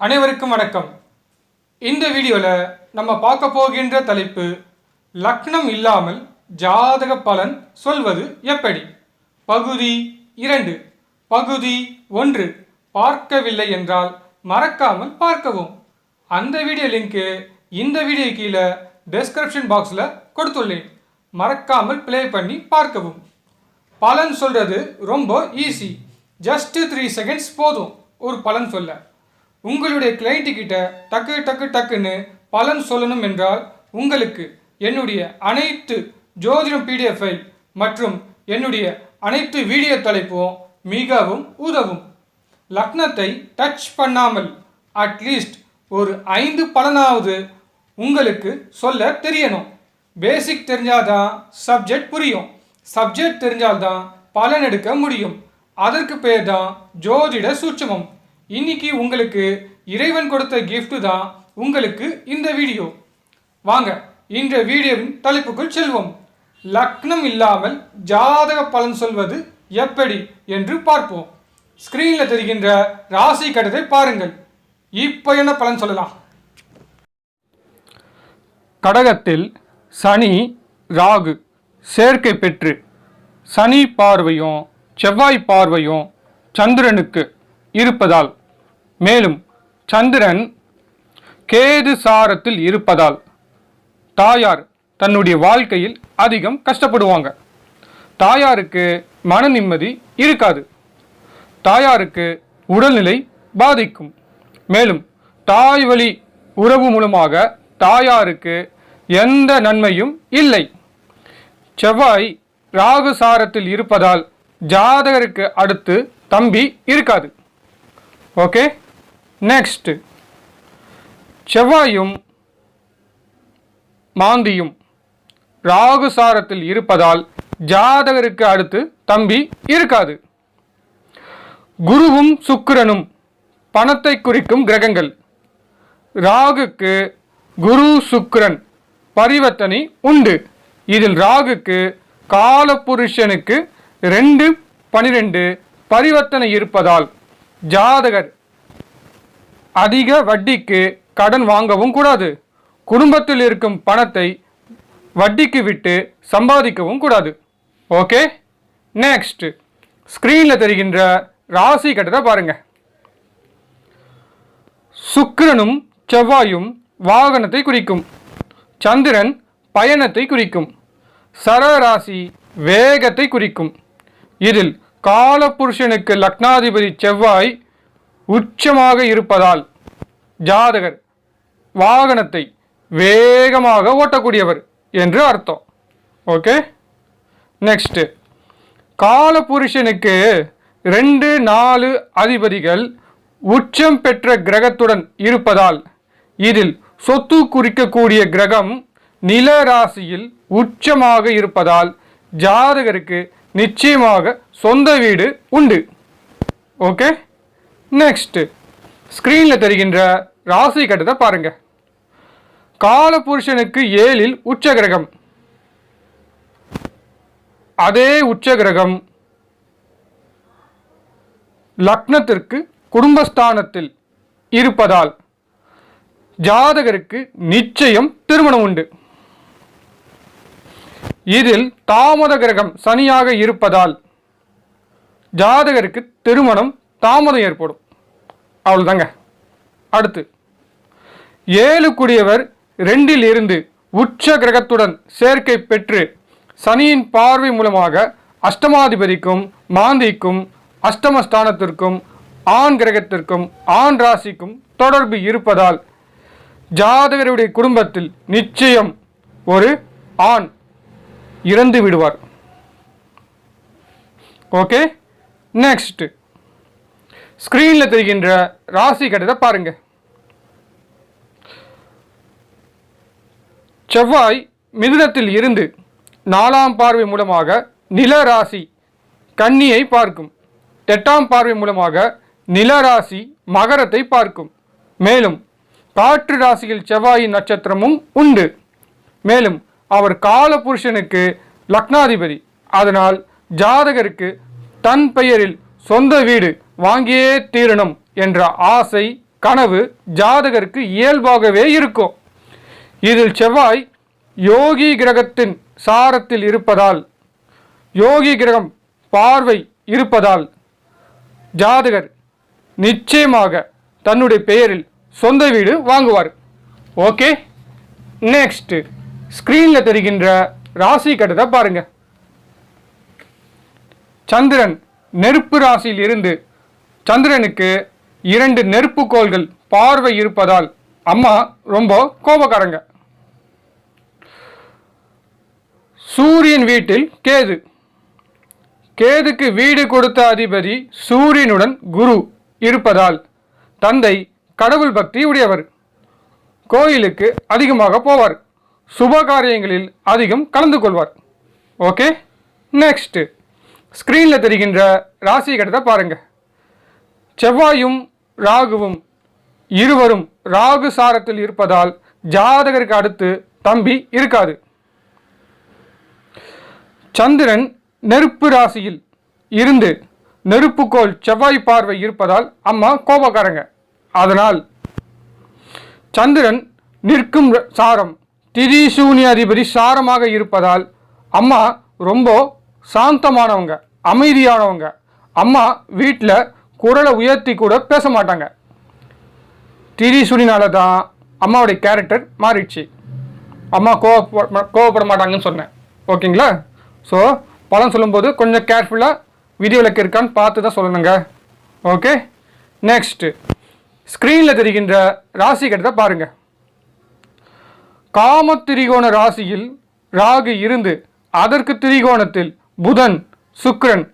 அனைவருக்கும் வணக்கம். இந்த வீடியோவில் நம்ம பார்க்க போகின்ற தலைப்பு லக்னம் இல்லாமல் ஜாதக பலன் சொல்வது எப்படி? பகுதி இரண்டு. பகுதி ஒன்று. பார்க்கவில்லை என்றால் மறக்காமல் பார்க்கவும். அந்த வீடியோ லிங்க்கு இந்த வீடியோ கீழே டெஸ்கிரிப்ஷன் பாக்ஸில் கொடுத்துள்ளேன். மறக்காமல் ப்ளே பண்ணி பார்க்கவும். பலன் சொல்கிறது ரொம்ப ஈஸி ஜஸ்ட்டு த்ரீ செகண்ட்ஸ் போதும். ஒரு பலன் சொல்ல. உங்களுடைய கிளைண்ட்டு கிட்ட டக்கு டக்கு டக்குன்னு பலன் சொல்லணும் என்றால் உங்களுக்கு என்னுடைய அனைத்து ஜோதிடம் பிடிஎஃப் ஃபைல் மற்றும் என்னுடைய அனைத்து வீடியோ தலைப்பும் மிகவும் உதவும். லக்னத்தை டச் பண்ணாமல் அட்லீஸ்ட் ஒரு ஐந்து பலனாவது உங்களுக்கு சொல்ல தெரியணும். பேசிக் தெரிஞ்சாதான் சப்ஜெக்ட் புரியும். சப்ஜெக்ட் தெரிஞ்சால்தான் பலன் எடுக்க முடியும். அதற்கு பேர் தான் ஜோதிட சூட்சமம். இன்னைக்கு உங்களுக்கு இறைவன் கொடுத்த கிஃப்ட் தான் உங்களுக்கு இந்த வீடியோ. வாங்க இந்த வீடியோவின் தலைப்புக்குள் செல்வோம். லக்னம் இல்லாமல் ஜாதக பலன் சொல்வது எப்படி என்று பார்ப்போம். ஸ்கிரீனில் தெரிகின்ற ராசி கட்டத்தை பாருங்கள். இப்போ என்ன பலன் சொல்லலாம்? கடகத்தில் சனி ராகு சேர்க்கை பெற்று சனி பார்வையும் செவ்வாய் பார்வையும் சந்திரனுக்கு இருப்பதால் மேலும் சந்திரன் கேது சாரத்தில் இருப்பதால் தாயார் தன்னுடைய வாழ்க்கையில் அதிகம் கஷ்டப்படுவாங்க. தாயாருக்கு மன நிம்மதி இருக்காது. தாயாருக்கு உடல்நிலை பாதிக்கும். மேலும் தாய் வழி உறவு மூலமாக தாயாருக்கு எந்த நன்மையும் இல்லை. செவ்வாய் ராகு சாரத்தில் இருப்பதால் ஜாதகருக்கு அடுத்து தம்பி இருக்காது. ஓகே? நெக்ஸ்ட் செவ்வாயும் மாந்தியும் ராகு சாரத்தில் இருப்பதால் ஜாதகருக்கு அடுத்து தம்பி இருக்காது. குருவும் சுக்கிரனும் பணத்தை குறிக்கும் கிரகங்கள். ராகுக்கு குரு சுக்கிரன் பரிவர்த்தனை உண்டு. இதில் ராகுக்கு காலபுருஷனுக்கு ரெண்டு பனிரெண்டு பரிவர்த்தனை இருப்பதால் ஜாதகர் அதிக வட்டிக்கு கடன் வாங்கவும் கூடாது. குடும்பத்தில் இருக்கும் பணத்தை வட்டிக்கு விட்டு சம்பாதிக்கவும் கூடாது. ஓகே? நெக்ஸ்ட் ஸ்க்ரீனில் தெரிகின்ற ராசி கட்டத்தை பாருங்க. சுக்கிரனும் செவ்வாயும் வாகனத்தை குறிக்கும். சந்திரன் பயணத்தை குறிக்கும். சரராசி வேகத்தை குறிக்கும். இதில் காலபுருஷனுக்கு லக்னாதிபதி செவ்வாய் உச்சமாக இருப்பதால் ஜாதகர் வாகனத்தை வேகமாக ஓட்டக்கூடியவர் என்று அர்த்தம். ஓகே நெக்ஸ்ட் காலபுருஷனுக்கு ரெண்டு நாலு அதிபதிகள் உச்சம் பெற்ற கிரகத்துடன் இருப்பதால் இதில் சொத்து குறிக்கக்கூடிய கிரகம் நில ராசியில் உச்சமாக இருப்பதால் ஜாதகருக்கு நிச்சயமாக சொந்த வீடு உண்டு. ஓகே நெக்ஸ்ட் ஸ்க்ரீனில் தெரிகின்ற ராசி கட்டத்தை பாருங்க. காலபுருஷனுக்கு ஏழில் உச்ச கிரகம் அதே உச்ச கிரகம் லக்னத்திற்கு குடும்பஸ்தானத்தில் இருப்பதால் ஜாதகருக்கு நிச்சயம் திருமணம் உண்டு. இதில் தாமத கிரகம் சனியாக இருப்பதால் ஜாதகருக்கு திருமணம் தாமதம் ஏற்படும். அவ்வளோதாங்க அடுத்து ஏழு குடியவர் ரெண்டில் இருந்து உச்ச கிரகத்துடன் சேர்க்கை பெற்று சனியின் பார்வை மூலமாக அஷ்டமாதிபதிக்கும் மாந்திக்கும் அஷ்டமஸ்தானத்திற்கும் ஆண் கிரகத்திற்கும் ஆண் ராசிக்கும் தொடர்பு இருப்பதால் ஜாதகருடைய குடும்பத்தில் நிச்சயம் ஒரு ஆண் இறந்து விடுவார் ஓகே நெக்ஸ்ட்டு ஸ்க்ரீனில் தெரிகின்ற ராசி கட்டத்தை பாருங்க. செவ்வாய் மிதுனத்தில் இருந்து நாலாம் பார்வை மூலமாக நில ராசி கன்னியை பார்க்கும். எட்டாம் பார்வை மூலமாக நில ராசி மகரத்தை பார்க்கும். மேலும் காற்று ராசியில் செவ்வாயின் நட்சத்திரமும் உண்டு. மேலும் அவர் காலபுருஷனுக்கு லக்னாதிபதி. அதனால் ஜாதகருக்கு தன் பெயரில் சொந்த வீடு வாங்கியே தீரணும் என்ற ஆசை கனவு ஜாதகருக்கு இயல்பாகவே இருக்கும். இதில் செவ்வாய் யோகி கிரகத்தின் சாரத்தில் இருப்பதால் யோகி கிரகம் பார்வை இருப்பதால் ஜாதகர் நிச்சயமாக தன்னுடைய பெயரில் சொந்த வீடு வாங்குவார். ஓகே? நெக்ஸ்ட் ஸ்க்ரீனில் தெரிகின்ற ராசி கட்டத்தை பாருங்க. சந்திரன் நெருப்பு ராசியில் இருந்து சந்திரனுக்கு இரண்டு நெருப்பு கோள்கள் பார்வை இருப்பதால் அம்மா ரொம்ப கோபக்காரங்க. சூரியன் வீட்டில் கேது. கேதுக்கு வீடு கொடுத்த அதிபதி சூரியனுடன் குரு இருப்பதால் தந்தை கடவுள் பக்தி உடையவர். கோயிலுக்கு அதிகமாக போவார். சுப காரியங்களில் அதிகம் கலந்து கொள்வார். ஓகே? நெக்ஸ்ட் ஸ்க்ரீனில் தெரிகின்ற ராசி கடத்தை பாருங்கள் செவ்வாயும் ராகுவும் இருவரும் ராகு சாரத்தில் இருப்பதால் ஜாதகருக்கு அடுத்து தம்பி இருக்காது. சந்திரன் நெருப்பு ராசியில் இருந்து நெருப்புக்கோள் செவ்வாய் பார்வை இருப்பதால் அம்மா கோபக்காரங்க. அதனால் சந்திரன் நிற்கும் ர- சாரம் திரிசூனிய அதிபதி சாரமாக இருப்பதால் அம்மா ரொம்ப சாந்தமானவங்க அமைதியானவங்க. அம்மா வீட்டில் குரலை உயர்த்தி கூட பேச மாட்டாங்க. திரிசூனினால தான் அம்மாவுடைய கேரக்டர் மாறிடுச்சு. அம்மா கோவப்பட கோவப்பட மாட்டாங்கன்னு சொன்னேன். ஓகேங்களா? ஸோ பழம் சொல்லும்போது கொஞ்சம் கேர்ஃபுல்லாக வீடியோவில் இருக்கான்னு பார்த்து தான் சொல்லணுங்க. ஓகே நெக்ஸ்ட்டு ஸ்க்ரீனில் தெரிகின்ற ராசி கட்டத்தை பாருங்கள் காம திரிகோண ராசியில் ராகு இருந்து அதற்கு திரிகோணத்தில் புதன் சுக்ரன்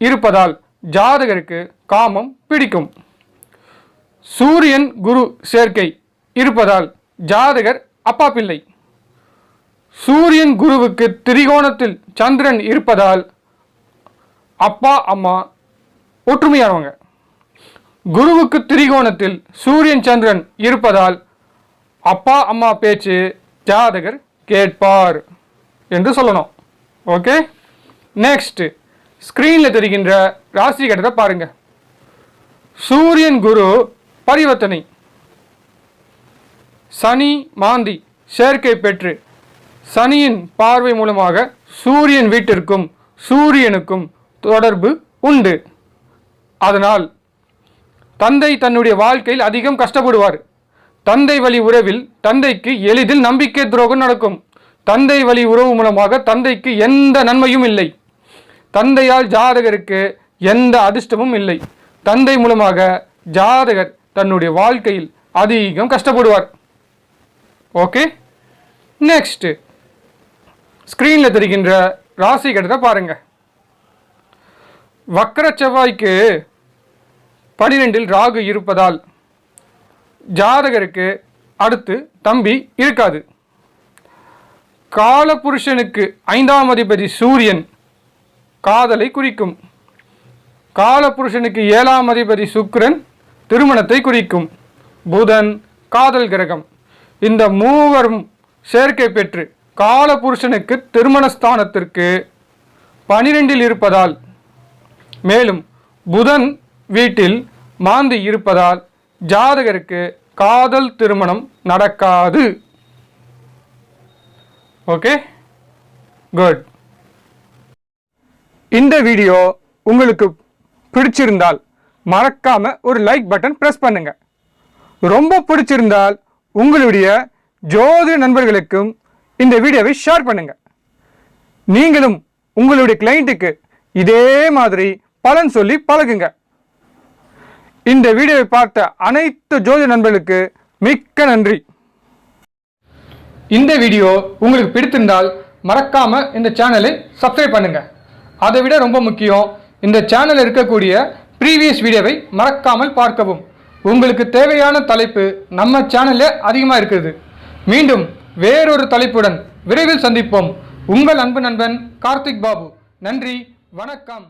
இருப்பதால் ஜாதகருக்கு காமம் பிடிக்கும். சூரியன் குரு சேர்க்கை இருப்பதால் ஜாதகர் அப்பா பிள்ளை சூரியன் குருவுக்கு திரிகோணத்தில் சந்திரன் இருப்பதால் அப்பா அம்மா ஒற்றுமையானவங்க. குருவுக்கு திரிகோணத்தில் சூரியன் சந்திரன் இருப்பதால் அப்பா அம்மா பேச்சு ஜாதகர் கேட்பார் என்று சொல்லணும். ஓகே? நெக்ஸ்ட்டு ஸ்க்ரீனில் தெரிகின்ற ராசி கட்டத்தை பாருங்க. சூரியன் குரு பரிவர்த்தனை. சனி மாந்தி சேர்க்கை பெற்று சனியின் பார்வை மூலமாக சூரியன் வீட்டிற்கும் சூரியனுக்கும் தொடர்பு உண்டு. அதனால் தந்தை தன்னுடைய வாழ்க்கையில் அதிகம் கஷ்டப்படுவார். தந்தை வழி உறவில் தந்தைக்கு எளிதில் நம்பிக்கை துரோகம் நடக்கும். தந்தை வழி உறவு மூலமாக தந்தைக்கு எந்த நன்மையும் இல்லை. தந்தையால் ஜாதகருக்கு எந்த அதிர்ஷ்டமும் இல்லை. தந்தை மூலமாக ஜாதகர் தன்னுடைய வாழ்க்கையில் அதிகம் கஷ்டப்படுவார். ஓகே? நெக்ஸ்ட் ஸ்க்ரீனில் தெரிகின்ற ராசி கட்டத்தை பாருங்க. வக்கர செவ்வாய்க்கு பனிரெண்டில் ராகு இருப்பதால் ஜாதகருக்கு அடுத்து தம்பி இருக்காது. காலபுருஷனுக்கு ஐந்தாம் அதிபதி சூரியன் காதலை குறிக்கும். காலபுருஷனுக்கு ஏழாம் அதிபதி சுக்கிரன் திருமணத்தை குறிக்கும். புதன் காதல் கிரகம். இந்த மூவரும் சேர்க்கை பெற்று காலபுருஷனுக்கு திருமணஸ்தானத்திற்கு பனிரெண்டில் இருப்பதால் மேலும் புதன் வீட்டில் மாந்தி இருப்பதால் ஜாதகருக்கு காதல் திருமணம் நடக்காது. ஓகே? குட். இந்த வீடியோ உங்களுக்கு பிடிச்சிருந்தால் மறக்காம ஒரு லைக் பட்டன் ப்ரெஸ் பண்ணுங்க. ரொம்ப பிடிச்சிருந்தால் உங்களுடைய ஜோதிட நண்பர்களுக்கும் இந்த வீடியோவை ஷேர் பண்ணுங்க. நீங்களும் உங்களுடைய கிளைண்ட்டுக்கு இதே மாதிரி பலன் சொல்லி பழகுங்க. இந்த வீடியோவை பார்த்த அனைத்து ஜோதிட நண்பர்களுக்கு மிக்க நன்றி. இந்த வீடியோ உங்களுக்கு பிடித்திருந்தால் மறக்காம இந்த சேனலை சப்ஸ்கிரைப் பண்ணுங்கள் அதை விட ரொம்ப முக்கியம் இந்த சேனலில் இருக்கக்கூடிய ப்ரீவியஸ் வீடியோவை மறக்காமல் பார்க்கவும். உங்களுக்கு தேவையான தலைப்பு நம்ம சேனலில் அதிகமாக இருக்குது மீண்டும் வேறொரு தலைப்புடன் விரைவில் சந்திப்போம். உங்கள் அன்பு நண்பன் கார்த்திக் பாபு. நன்றி வணக்கம்.